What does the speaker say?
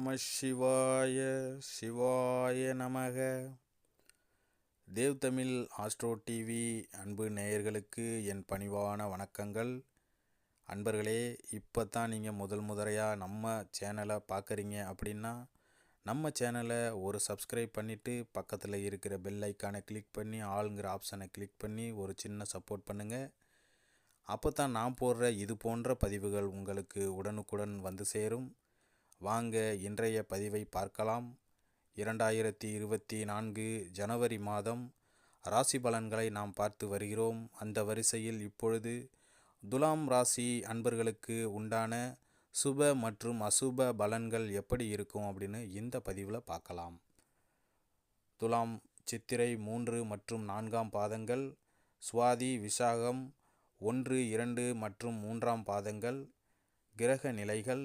நம சிவாய சிவாய நமக. தேவ் தமிழ் ஆஸ்ட்ரோ டிவி அன்பு நேயர்களுக்கு என் பணிவான வணக்கங்கள். அன்பர்களே இப்போ தான் நீங்கள் முதல் முதலையாக நம்ம சேனலை பார்க்குறீங்க அப்படின்னா நம்ம சேனலை ஒரு சப்ஸ்கிரைப் பண்ணிவிட்டு பக்கத்தில் இருக்கிற பெல் ஐக்கானை கிளிக் பண்ணி ஆளுங்கிற ஆப்ஷனை கிளிக் பண்ணி ஒரு சின்ன சப்போர்ட் பண்ணுங்கள் அப்போ தான் நான் போடுற இது போன்ற பதிவுகள் உங்களுக்கு உடனுக்குடன் வந்து சேரும். வாங்க இன்றைய பதிவை பார்க்கலாம். இரண்டாயிரத்தி இருபத்தி நான்கு ஜனவரி மாதம் ராசி பலன்களை நாம் பார்த்து வருகிறோம். அந்த வரிசையில் இப்பொழுது துலாம் ராசி அன்பர்களுக்கு உண்டான சுப மற்றும் அசுப பலன்கள் எப்படி இருக்கும் அப்படின்னு இந்த பதிவில் பார்க்கலாம். துலாம் சித்திரை மூன்று மற்றும் நான்காம் பாதங்கள் சுவாதி விசாகம் ஒன்று இரண்டு மற்றும் மூன்றாம் பாதங்கள் கிரக நிலைகள்